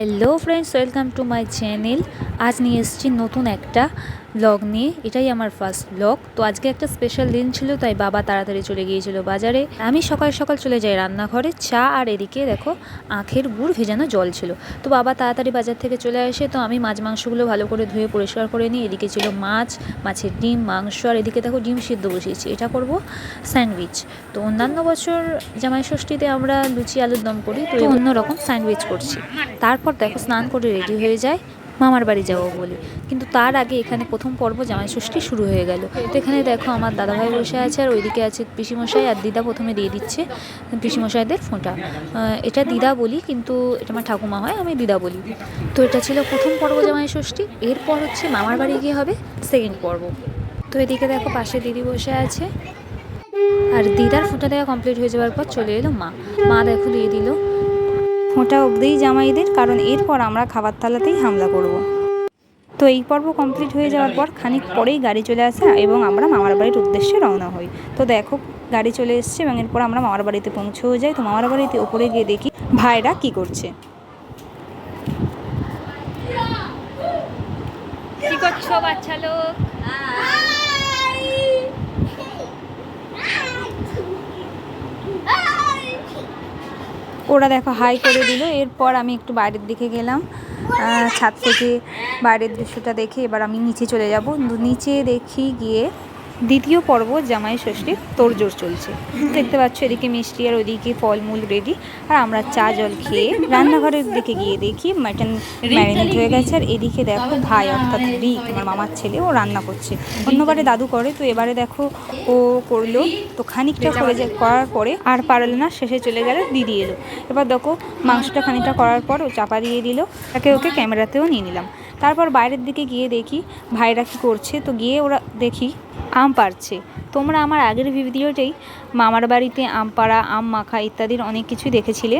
Hello friends welcome to my channel আজ নিয়ে এসেছি নতুন একটা ব্লগ নিয়ে। এটাই আমার ফার্স্ট ব্লগ তো আজকে একটা স্পেশাল দিন ছিল তাই বাবা তাড়াতাড়ি চলে গিয়েছিল বাজারে। আমি সকাল সকাল চলে যাই রান্নাঘরে। চা আর এদিকে দেখো আখের গুড় ভেজানো জল ছিল। তো বাবা তাড়াতাড়ি বাজার থেকে চলে আসে। তো আমি মাছ মাংসগুলো ভালো করে ধুয়ে পরিষ্কার করে নিই। এদিকে ছিল মাছ মাছের ডিম মাংস। আর এদিকে দেখো ডিম সিদ্ধ বসিয়েছি। এটা করব স্যান্ডউইচ। তো অন্যান্য বছর জামাই ষষ্ঠীতে আমরা লুচি আলুর দম করি। তো অন্যরকম স্যান্ডউইচ করছি। তারপর দেখো স্নান করে রেডি হয়ে যায়। মামার বাড়ি যাব বলে। কিন্তু তার আগে এখানে প্রথম পর্ব জামাই ষষ্ঠী শুরু হয়ে গেল। তো এখানে দেখো আমার দাদাভাই বসে আছে, আর ওইদিকে আছে পিসিমশাই, আর দিদা প্রথমে দিয়ে দিচ্ছে পিসিমশাইদের ফোঁটা এটা দিদা বলি, কিন্তু এটা আমার ঠাকুমা হয়, আমি দিদা বলি। তো এটা ছিল প্রথম পর্ব জামাই ষষ্ঠী, এরপর হচ্ছে মামার বাড়ি গিয়ে হবে সেকেন্ড পর্ব। তো এদিকে দেখো পাশে দিদি বসে আছে। আর দিদার ফোঁটা দেওয়া কমপ্লিট হয়ে যাওয়ার পর চলে এলো মা। মা দেখো দিয়ে দিল। ফোঁটা অবধিই জামাইদের কারণ এরপর আমরা খাবার থালাতেই হামলা করব। তো এই পর্ব কমপ্লিট হয়ে যাওয়ার পর খানিক পরেই গাড়ি চলে আসে এবং আমরা মামার বাড়ির উদ্দেশ্যে রওনা হই। তো দেখো গাড়ি চলে এসছে এবং এরপর আমরা মামার বাড়িতে পৌঁছেও যাই। তো মামার বাড়িতে ওপরে গিয়ে দেখি ভাইরা কি করছে। কি করছ বাচ্চা লোক? ওরা দেখো হাই করে দিল। এরপর আমি একটু বাইরের দিকে গেলাম। ছাদ থেকে বাইরের দৃশ্যটা দেখে এবার আমি নিচে চলে যাব। নিচে দেখি গিয়ে দ্বিতীয় পর্ব জামাই ষষ্ঠীর তোড়জোড় চলছে। দেখতে পাচ্ছ, এদিকে মিষ্টি আর ওইদিকে ফলমূল রেডি আর আমরা চা জল খেয়ে রান্নাঘরের দিকে গিয়ে দেখি মাটন ম্যারিনেট হয়ে গেছে। আর এদিকে দেখো ভাই, অর্থাৎ রিক আমার মামার ছেলে, ও রান্না করছে। অন্যবারে দাদু করে, তো এবারে দেখো ও করল। তো খানিকটা করে করার পরে আর পারল না, শেষে চলে গেল, দিদি এলো। এবার দেখো মাংসটা খানিকটা করার পর ও চাপা দিয়ে দিল। তাকে ওকে ক্যামেরাতেও নিয়ে নিলাম। তারপর বাইরের দিকে গিয়ে দেখি ভাইরা কী করছে। তো গিয়ে ওরা দেখি আম পাড়ছে। তোমরা আমার আগের ভিডিওতেই মামার বাড়িতে আম পাড়া, আম মাখা ইত্যাদির অনেক কিছুই দেখেছিলে।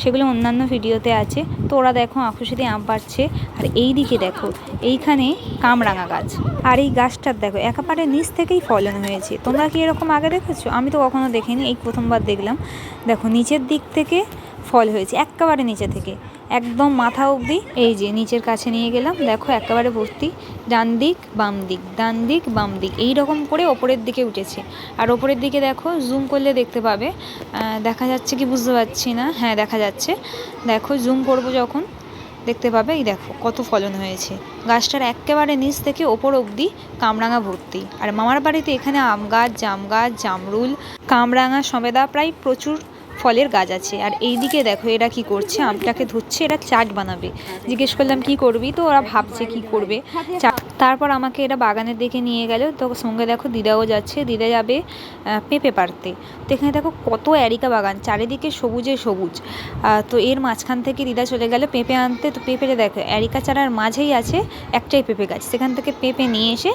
সেগুলো অন্যান্য ভিডিওতে আছে। তো ওরা দেখো আঁকুশিতে আম পাড়ছে। আর এই দিকে দেখো, এইখানে কামরাঙা গাছ। আর এই গাছটার দেখো, একেবারে নিচ থেকেই ফলন হয়েছে। তোমরা কি এরকম আগে দেখেছ? আমি তো কখনো দেখিনি, এই প্রথমবার দেখলাম। দেখো, নিচের দিক থেকে ফল হয়েছে, একেবারে নিচে থেকে। একদম মাথা অবধি। এই যে, নিচের কাছে নিয়ে গেলাম। দেখো, একেবারে ভর্তি। ডান দিক, বাম দিক, ডান দিক, বাম দিক। এই রকম করে ওপরের দিকে উঠেছে। আর ওপরের দিকে দেখো জুম করলে দেখতে পাবে। দেখা যাচ্ছে কি বুঝতে পারছি না। হ্যাঁ দেখা যাচ্ছে। দেখো জুম করব যখন, দেখতে পাবে। এই দেখো, কত ফলন হয়েছে। গাছটার একেবারে নিচ থেকে ওপর অবধি কামরাঙা ভর্তি। আর মামার বাড়িতে এখানে আম গাছ, জাম গাছ, জামরুল, কামরাঙা সমেদা প্রায় প্রচুর ফলের গাছ আছে। আর এই দিকে দেখো এরা কি করছে, আমটাকে ধুচ্ছে, এরা চাট বানাবে। জিজ্ঞেস করলাম, কি করবি? তো ওরা ভাবছে কি করবে। তারপর আমাকে এরা বাগানের দিকে নিয়ে গেল। তো সঙ্গে দেখো দিদাও যাচ্ছে, দিদা যাবে পেঁপে পাড়তে। তো এখানে দেখো কত অ্যারিকা বাগান, চারিদিকে সবুজে সবুজ। তো এর মাঝখান থেকে দিদা চলে গেল পেঁপে আনতে। তো পেঁপেটা দেখো, অ্যারিকা চারার মাঝেই আছে একটাই পেঁপে গাছ। সেখান থেকে পেঁপে নিয়ে এসে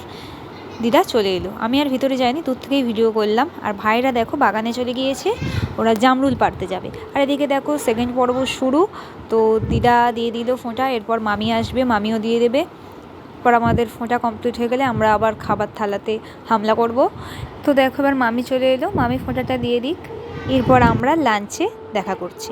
দিদা চলে এলো। আমি আর ভিতরে যাইনি, দূর থেকেই ভিডিও করলাম। আর ভাইরা দেখো বাগানে চলে গিয়েছে। ওরা জামরুল পাড়তে যাবে। আর এদিকে দেখো সেকেন্ড পর্ব শুরু। তো দিদা দিয়ে দিল ফোঁটা, এরপর মামি আসবে, মামিও দিয়ে দেবে। এরপর আমাদের ফোঁটা কমপ্লিট হয়ে গেলে আমরা আবার খাবার থালাতে হামলা করব। তো দেখো এবার মামি চলে এলো। মামি ফোঁটাটা দিয়ে দিক। এরপর আমরা লাঞ্চে দেখা করছি।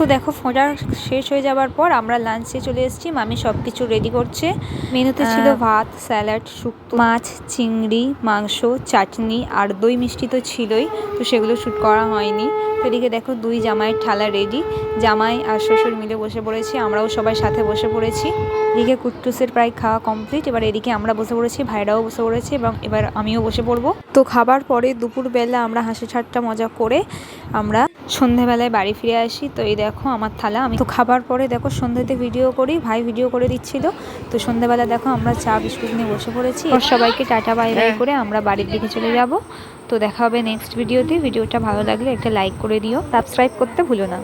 তো দেখো ফোঁটা শেষ হয়ে যাওয়ার পর আমরা লাঞ্চে চলে এসেছি। মামি সব কিছু রেডি করছে। মেনুতে ছিল ভাত স্যালাড শুক্তো মাছ চিংড়ি মাংস চাটনি আর দই মিষ্টি তো ছিলই তো সেগুলো শ্যুট করা হয়নি। তো এদিকে দেখো দুই জামাইয়ের ঠালা রেডি জামাই আর শ্বশুর মিলে বসে পড়েছি আমরাও সবাই সাথে বসে পড়েছি। এদিকে কুট্টুসের প্রায় খাওয়া কমপ্লিট এবার এদিকে আমরা বসে পড়েছি ভাইরাও বসে পড়েছে এবং এবার আমিও বসে পড়ব। তো খাবার পরে দুপুরবেলা আমরা হাসি ঠাট্টা মজা করে আমরা সন্ধেবেলায় বাড়ি ফিরে আসি। তো এই দেখো আমার থালা। আমি তো খাবার পরে দেখো সন্ধ্যেতে ভিডিও করি ভাই ভিডিও করে দিচ্ছিল। তো সন্ধ্যেবেলা দেখো আমরা চা বিস্কুট নিয়ে বসে পড়েছি। আর সবাইকে টাটা বাই বাই করে আমরা বাড়ির দিকে চলে যাব। তো দেখা হবে নেক্সট ভিডিওতে ভিডিওটা ভালো লাগলে একটা লাইক করে দিও। সাবস্ক্রাইব করতে ভুলো না।